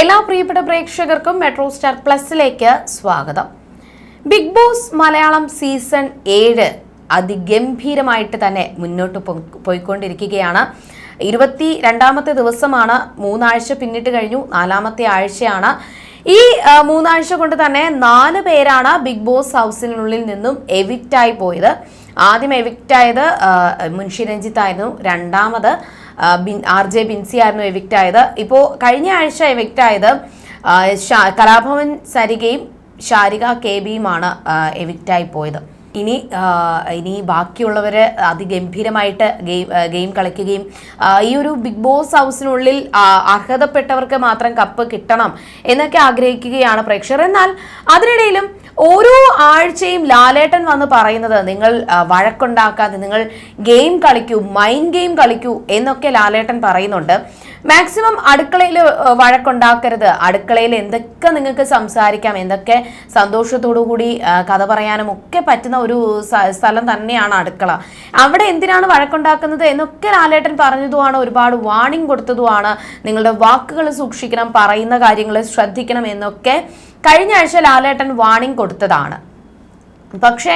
എല്ലാ പ്രിയപ്പെട്ട പ്രേക്ഷകർക്കും മെട്രോ സ്റ്റാർ പ്ലസിലേക്ക് സ്വാഗതം. ബിഗ് ബോസ് മലയാളം സീസൺ ഏഴ് അതിഗംഭീരമായിട്ട് തന്നെ മുന്നോട്ട് പോയിക്കൊണ്ടിരിക്കുകയാണ്. ഇരുപത്തി രണ്ടാമത്തെ ദിവസമാണ് മൂന്നാഴ്ച പിന്നിട്ട് കഴിഞ്ഞു നാലാമത്തെ ആഴ്ചയാണ്. ഈ മൂന്നാഴ്ച കൊണ്ട് തന്നെ നാല് പേരാണ് ബിഗ് ബോസ് ഹൗസിനുള്ളിൽ നിന്നും എവിക്റ്റായി പോയത്. ആദ്യം എവിക്റ്റായത് മുൻഷി രഞ്ജിത്തായിരുന്നു രണ്ടാമത് ബിൻ- ആർ ജെ ബിൻസി ആയിരുന്നു എവിക്റ്റ് ആയത്. ഇപ്പോൾ കഴിഞ്ഞ ആഴ്ച എവിക്റ്റ് ആയത് കലാഭവൻ സരികയും ഷാരിക കെ ബിയുമാണ് എവിക്റ്റായി പോയത്. ഇനി ഇനി ബാക്കിയുള്ളവർ അതിഗംഭീരമായിട്ട് ഗെയിം ഗെയിം കളിക്കുകയും ഈ ഒരു ബിഗ് ബോസ് ഹൗസിനുള്ളിൽ അർഹതപ്പെട്ടവർക്ക് മാത്രം കപ്പ് കിട്ടണം എന്നൊക്കെ ആഗ്രഹിക്കുകയാണ് പ്രേക്ഷകർ. എന്നാൽ അതിനിടയിലും ഓരോ ആഴ്ചയും ലാലേട്ടൻ വന്ന് പറയുന്നത് നിങ്ങൾ വഴക്കുണ്ടാക്കാതെ നിങ്ങൾ ഗെയിം കളിക്കൂ മൈൻഡ് ഗെയിം കളിക്കൂ എന്നൊക്കെ ലാലേട്ടൻ പറയുന്നുണ്ട്. മാക്സിമം അടുക്കളയിൽ വഴക്കുണ്ടാക്കരുത്. അടുക്കളയിൽ എന്തൊക്കെ നിങ്ങൾക്ക് സംസാരിക്കാം എന്തൊക്കെ സന്തോഷത്തോടു കൂടി കഥ പറയാനും ഒക്കെ പറ്റുന്ന ഒരു സ്ഥലം തന്നെയാണ് അടുക്കള. അവിടെ എന്തിനാണ് വഴക്കുണ്ടാക്കുന്നത് എന്നൊക്കെ ലാലേട്ടൻ പറഞ്ഞതുമാണ് ഒരുപാട് വാണിംഗ് കൊടുത്തതുമാണ്. നിങ്ങളുടെ വാക്കുകൾ സൂക്ഷിക്കണം പറയുന്ന കാര്യങ്ങൾ ശ്രദ്ധിക്കണം എന്നൊക്കെ കഴിഞ്ഞ ആഴ്ച ലാലേട്ടൻ വാണിംഗ് കൊടുത്തതാണ്. പക്ഷേ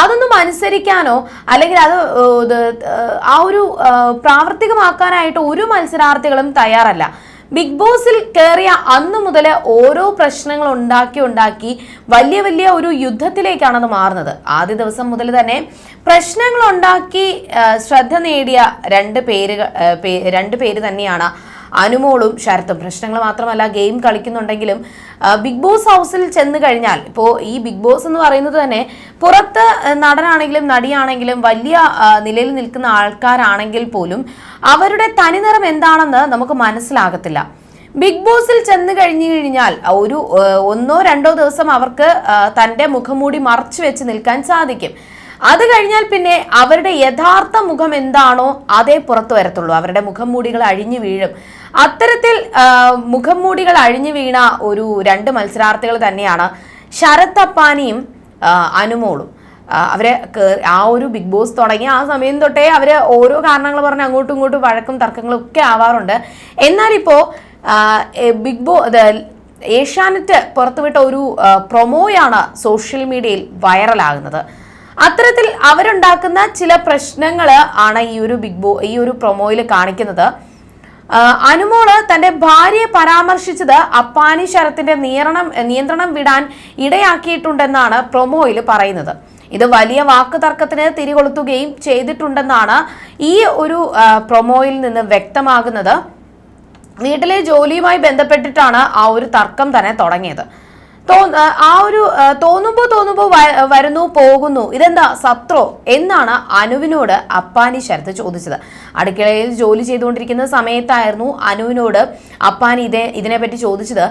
അതൊന്നും അനുസരിക്കാനോ അല്ലെങ്കിൽ അത് ആ ഒരു പ്രാവർത്തികമാക്കാനായിട്ട് ഒരു മത്സരാർത്ഥികളും തയ്യാറല്ല. ബിഗ് ബോസിൽ കയറിയ അന്നു മുതൽ ഓരോ പ്രശ്നങ്ങൾ ഉണ്ടാക്കി ഉണ്ടാക്കി വലിയ വലിയ ഒരു യുദ്ധത്തിലേക്കാണ് അത് മാറുന്നത്. ആദ്യ ദിവസം മുതൽ തന്നെ പ്രശ്നങ്ങൾ ഉണ്ടാക്കി ശ്രദ്ധ നേടിയ രണ്ട് പേര് രണ്ട് പേര് തന്നെയാണ് അനുമോളും ശരത്തും. പ്രശ്നങ്ങൾ മാത്രമല്ല ഗെയിം കളിക്കുന്നുണ്ടെങ്കിലും ബിഗ് ബോസ് ഹൗസിൽ ചെന്ന് കഴിഞ്ഞാൽ ഇപ്പോൾ ഈ ബിഗ് ബോസ് എന്ന് പറയുന്നത് തന്നെ പുറത്ത് നടനാണെങ്കിലും നടിയാണെങ്കിലും വലിയ നിലയിൽ നിൽക്കുന്ന ആൾക്കാരാണെങ്കിൽ പോലും അവരുടെ തനിനിറം എന്താണെന്ന് നമുക്ക് മനസ്സിലാകത്തില്ല. ബിഗ് ബോസിൽ ചെന്ന് കഴിഞ്ഞു കഴിഞ്ഞാൽ ഒരു ഒന്നോ രണ്ടോ ദിവസം അവർക്ക് തന്റെ മുഖംമൂടി മറച്ചു വെച്ച് നിൽക്കാൻ സാധിക്കും. അത് കഴിഞ്ഞാൽ പിന്നെ അവരുടെ യഥാർത്ഥ മുഖം എന്താണോ അതേ പുറത്തു വരത്തുള്ളൂ. അവരുടെ മുഖം മൂടികൾ അഴിഞ്ഞു വീഴും. അത്തരത്തിൽ മുഖം മൂടികൾ അഴിഞ്ഞു വീണ ഒരു രണ്ട് മത്സരാർത്ഥികൾ തന്നെയാണ് ശരത് അപ്പാനിയും അനുമോളും. അവരെ ആ ഒരു ബിഗ് ബോസ് തുടങ്ങി. ആ സമയം തൊട്ടേ അവർ ഓരോ കാരണങ്ങൾ പറഞ്ഞ് അങ്ങോട്ടും ഇങ്ങോട്ടും വഴക്കും തർക്കങ്ങളും ഒക്കെ ആവാറുണ്ട്. എന്നാൽ ഇപ്പോ ബിഗ് ബോ ഏഷ്യാനെറ്റ് പുറത്തുവിട്ട ഒരു പ്രൊമോയാണ് സോഷ്യൽ മീഡിയയിൽ വൈറലാകുന്നത്. അത്തരത്തിൽ അവരുണ്ടാക്കുന്ന ചില പ്രശ്നങ്ങൾ ആണ് ഈ ഒരു ബിഗ് ബോ ഈ ഒരു പ്രൊമോയിൽ കാണിക്കുന്നത്. അനുമോൾ തന്റെ ഭാര്യയെ പരാമർശിച്ചത് അപ്പാനി ശരത്തിന്റെ നിയന്ത്രണം നിയന്ത്രണം വിടാൻ ഇടയാക്കിയിട്ടുണ്ടെന്നാണ് പ്രൊമോയിൽ പറയുന്നത്. ഇത് വലിയ വാക്ക് തർക്കത്തിന് തിരികൊളുത്തുകയും ചെയ്തിട്ടുണ്ടെന്നാണ് ഈ ഒരു പ്രൊമോയിൽ നിന്ന് വ്യക്തമാകുന്നത്. വീട്ടിലെ ജോലിയുമായി ബന്ധപ്പെട്ടിട്ടാണ് ആ ഒരു തർക്കം തന്നെ തുടങ്ങിയത്. ആ ഒരു തോന്നുമ്പോ തോന്നുമ്പോ വരുന്നു പോകുന്നു. ഇതെന്താ? സത്രോ എന്നാണ് അനുവിനോട് അപ്പാനി ശരത്ത് ചോദിച്ചത്. അടുക്കളയിൽ ജോലി ചെയ്തുകൊണ്ടിരിക്കുന്ന സമയത്തായിരുന്നു അനുവിനോട് അപ്പാനി ഇതേ ഇതിനെപ്പറ്റി ചോദിച്ചത്.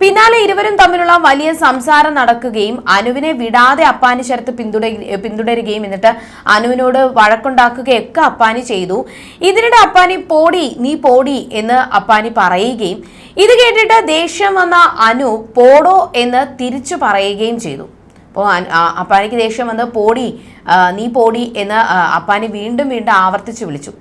പിന്നാലെ ഇരുവരും തമ്മിലുള്ള വലിയ സംസാരം നടക്കുകയും അനുവിനെ വിടാതെ അപ്പാനി ശരത്ത് പിന്തുട പിന്തുടരുകയും എന്നിട്ട് അനുവിനോട് വഴക്കുണ്ടാക്കുകയൊക്കെ അപ്പാനി ചെയ്തു. ഇതിനിടെ അപ്പാനി പോടി നീ പോടി എന്ന് അപ്പാനി പറയുകയും ഇത് കേട്ടിട്ട് ദേഷ്യം വന്ന അനു പോടോ എന്ന് തിരിച്ചു പറയുകയും ചെയ്തു. അപ്പോൾ അപ്പാനിക്ക് ദേഷ്യം വന്ന് പോടി നീ പോടി എന്ന് അപ്പാനി വീണ്ടും വീണ്ടും ആവർത്തിച്ചു വിളിച്ചു.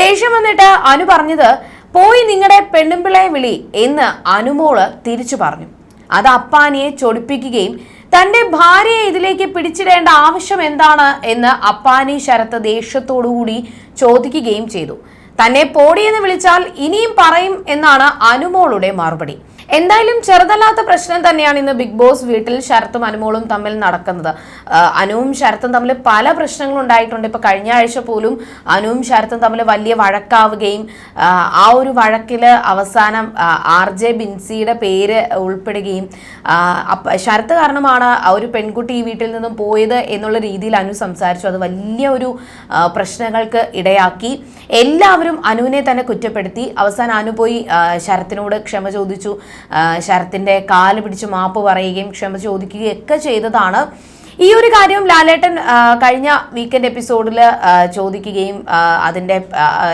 ദേഷ്യം വന്നിട്ട് അനു പറഞ്ഞത് പോയി നിങ്ങളുടെ പെണ്ണുമ്പിളയെ വിളി എന്ന് അനുമോൾ തിരിച്ചു പറഞ്ഞു. അത് അപ്പാനിയെ ചൊടിപ്പിക്കുകയും തന്റെ ഭാര്യയെ ഇതിലേക്ക് പിടിച്ചിടേണ്ട ആവശ്യം എന്താണ്? എന്ന് അപ്പാനി ശരത്ത് ദേഷ്യത്തോടുകൂടി ചോദിക്കുകയും ചെയ്തു. തന്നെ പോടിയെന്ന് വിളിച്ചാൽ ഇനിയും പറയും എന്നാണ് അനുമോളുടെ മറുപടി. എന്തായാലും ചെറുതല്ലാത്ത പ്രശ്നം തന്നെയാണ് ഇന്ന് ബിഗ് ബോസ് വീട്ടിൽ ശരത്തും അനുമോളും തമ്മിൽ നടക്കുന്നത്. അനുവും ശരത്തും തമ്മിൽ പല പ്രശ്നങ്ങളും ഉണ്ടായിട്ടുണ്ട്. ഇപ്പൊ കഴിഞ്ഞ ആഴ്ച പോലും അനുവും ശരത്തും തമ്മിൽ വലിയ വഴക്കാവുകയും ആ, ഒരു വഴക്കിൽ അവസാനം ആർ ജെ ബിൻസിയുടെ പേര് ഉൾപ്പെടുകയും ശരത്ത് കാരണമാണ് ആ ഒരു പെൺകുട്ടി ഈ വീട്ടിൽ നിന്നും പോയത് എന്നുള്ള രീതിയിൽ അനു സംസാരിച്ചു. അത് വലിയ ഒരു പ്രശ്നങ്ങൾക്ക് ഇടയാക്കി. എല്ലാവരും അനുവിനെ തന്നെ കുറ്റപ്പെടുത്തി. അവസാനം അനു പോയി ശരത്തിനോട് ക്ഷമ ചോദിച്ചു. ആ, ശരത്തിന്റെ കാൽ പിടിച്ച് മാപ്പ് പറയുകയും ക്ഷമ ചോദിക്കുകയും ഒക്കെ ചെയ്തതാണ്. ഈ ഒരു കാര്യം ലാലേട്ടൻ കഴിഞ്ഞ വീക്കെൻഡ് എപ്പിസോഡിൽ ചോദിക്കുകയും അതിന്റെ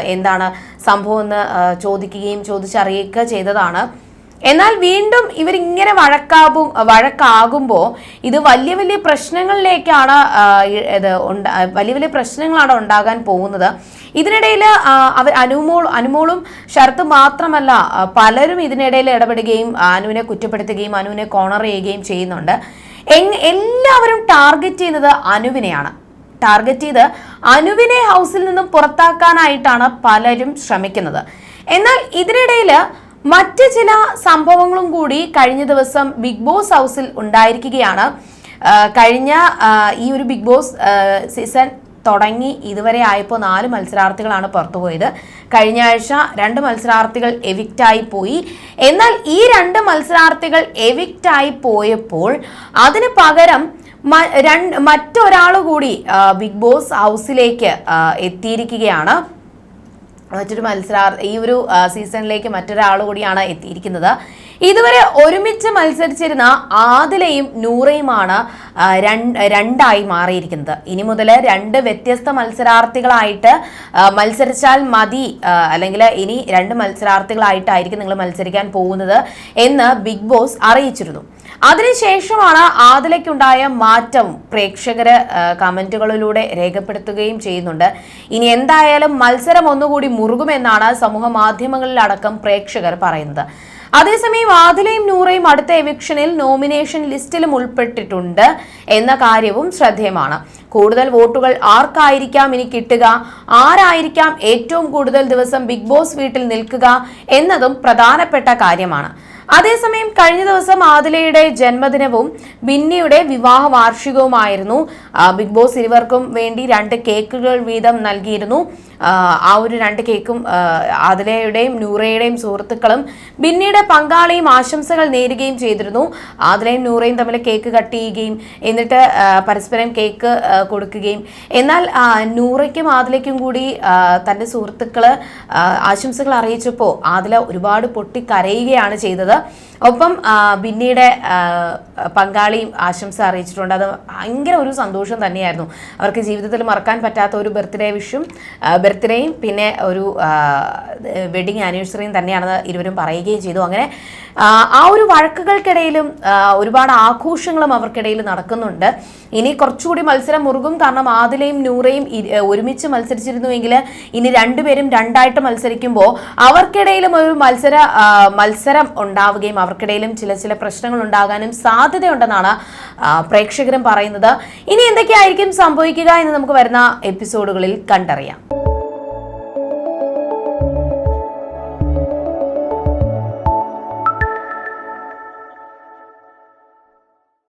എന്താണ് സംഭവം എന്ന് ചോദിക്കുകയും ചോദിച്ചറിയുക ചെയ്തതാണ്. എന്നാൽ വീണ്ടും ഇവരിങ്ങനെ വഴക്കാകും വഴക്കാകുമ്പോൾ ഇത് വലിയ വലിയ പ്രശ്നങ്ങളിലേക്കാണ് ഇത് വലിയ വലിയ പ്രശ്നങ്ങളാണ് ഉണ്ടാകാൻ പോകുന്നത്. ഇതിനിടയിൽ അവർ അനുമോൾ അനുമോളും ശരത്ത് മാത്രമല്ല പലരും ഇതിനിടയിൽ ഇടപെടുകയും അനുവിനെ കുറ്റപ്പെടുത്തുകയും അനുവിനെ കോണർ ചെയ്യുകയും ചെയ്യുന്നുണ്ട്. എല്ലാവരും ടാർഗറ്റ് ചെയ്യുന്നത് അനുവിനെയാണ്. ടാർഗറ്റ് ചെയ്ത് അനുവിനെ ഹൗസിൽ നിന്നും പുറത്താക്കാനായിട്ടാണ് പലരും ശ്രമിക്കുന്നത്. എന്നാൽ ഇതിനിടയിൽ മറ്റ് ചില സംഭവങ്ങളും കൂടി കഴിഞ്ഞ ദിവസം ബിഗ് ബോസ് ഹൗസിൽ ഉണ്ടായിരിക്കുകയാണ്. കഴിഞ്ഞ ഈ ഒരു ബിഗ് ബോസ് സീസൺ തുടങ്ങി ഇതുവരെ ആയപ്പോൾ നാല് മത്സരാർത്ഥികളാണ് പുറത്തുപോയത്. കഴിഞ്ഞ ആഴ്ച രണ്ട് മത്സരാർത്ഥികൾ എവിക്റ്റായി പോയി. എന്നാൽ ഈ രണ്ട് മത്സരാർത്ഥികൾ എവിക്റ്റായി പോയപ്പോൾ അതിന് പകരം മറ്റൊരാൾ കൂടി ബിഗ് ബോസ് ഹൗസിലേക്ക് എത്തിയിരിക്കുകയാണ്. മറ്റൊരു മത്സരാർ ഈ ഒരു സീസണിലേക്ക് മറ്റൊരാൾ കൂടിയാണ് എത്തിയിരിക്കുന്നത്. ഇതുവരെ ഒരുമിച്ച് മത്സരിച്ചിരുന്ന ആദിലയും നൂറയുമാണ് രണ്ടായി മാറിയിരിക്കുന്നത്. ഇനി മുതൽ രണ്ട് വ്യത്യസ്ത മത്സരാർത്ഥികളായിട്ട് മത്സരിച്ചാൽ മതി അല്ലെങ്കിൽ ഇനി രണ്ട് മത്സരാർത്ഥികളായിട്ടായിരിക്കും നിങ്ങൾ മത്സരിക്കാൻ പോകുന്നത് എന്ന് ബിഗ് ബോസ് അറിയിച്ചിരുന്നു. അതിനുശേഷമാണ് ആദിലയ്ക്കുണ്ടായ മാറ്റം പ്രേക്ഷകര് കമന്റുകളിലൂടെ രേഖപ്പെടുത്തുകയും ചെയ്യുന്നുണ്ട്. ഇനി എന്തായാലും മത്സരം ഒന്നുകൂടി മുറുകുമെന്നാണ് സമൂഹ മാധ്യമങ്ങളിലടക്കം പ്രേക്ഷകർ പറയുന്നത്. അതേസമയം ആദിലയും നൂറയും അടുത്ത എവിക്ഷനിൽ നോമിനേഷൻ ലിസ്റ്റിലും ഉൾപ്പെട്ടിട്ടുണ്ട് എന്ന കാര്യവും ശ്രദ്ധേയമാണ്. കൂടുതൽ വോട്ടുകൾ ആർക്കായിരിക്കാം ഇനി കിട്ടുക? ആരായിരിക്കാം ഏറ്റവും കൂടുതൽ ദിവസം ബിഗ് ബോസ് വീട്ടിൽ നിൽക്കുക എന്നതും പ്രധാനപ്പെട്ട കാര്യമാണ്. അതേസമയം കഴിഞ്ഞ ദിവസം ആദിലയുടെ ജന്മദിനവും ബിന്നിയുടെ വിവാഹ വാർഷികവുമായിരുന്നു. ബിഗ് ബോസ് ഇരുവർക്കും വേണ്ടി രണ്ട് കേക്കുകൾ വീതം നൽകിയിരുന്നു. ആ, ഒരു രണ്ട് കേക്കും ആദിലയുടെയും നൂറയുടെയും സുഹൃത്തുക്കളും ബിന്നിയുടെ പങ്കാളിയും ആശംസകൾ നേരുകയും ചെയ്തിരുന്നു. ആദിലയും നൂറയും തമ്മിൽ കേക്ക് കട്ട് ചെയ്യുകയും എന്നിട്ട് പരസ്പരം കേക്ക് കൊടുക്കുകയും. എന്നാൽ നൂറയ്ക്കും ആദിലയ്ക്കും കൂടി തന്റെ സുഹൃത്തുക്കൾ ആശംസകൾ അറിയിച്ചപ്പോൾ ആദില ഒരുപാട് പൊട്ടി കരയുകയാണ് ചെയ്തത്. ഒപ്പം ബിന്നിയുടെ പങ്കാളിയും ആശംസ അറിയിച്ചിട്ടുണ്ട്. അത് ഭയങ്കര ഒരു സന്തോഷം തന്നെയായിരുന്നു. അവർക്ക് ജീവിതത്തിൽ മറക്കാൻ പറ്റാത്ത ഒരു ബർത്ത്ഡേ വിഷും ബർത്ത്ഡേയും പിന്നെ ഒരു വെഡിങ് ആനിവേഴ്സറിയും തന്നെയാണെന്ന് ഇരുവരും പറയുകയും ചെയ്തു. അങ്ങനെ ആ, ഒരു വഴക്കുകൾക്കിടയിലും ഒരുപാട് ആഘോഷങ്ങളും അവർക്കിടയിൽ നടക്കുന്നുണ്ട്. ഇനി കുറച്ചുകൂടി മത്സരം മുറുകും. കാരണം ആദിലയും നൂറയും ഒരുമിച്ച് മത്സരിച്ചിരുന്നുവെങ്കിൽ ഇനി രണ്ടുപേരും രണ്ടായിട്ട് മത്സരിക്കുമ്പോൾ അവർക്കിടയിലും ഒരു മത്സര മത്സരം ഉണ്ടാവുകയും അവർക്കിടയിലും ചില ചില പ്രശ്നങ്ങൾ ഉണ്ടാകാനും സാധ്യതയുണ്ടെന്നാണ് പ്രേക്ഷകരും പറയുന്നത്. ഇനി എന്തൊക്കെയായിരിക്കും സംഭവിക്കുക എന്ന് നമുക്ക് വരുന്ന എപ്പിസോഡുകളിൽ കണ്ടറിയാം.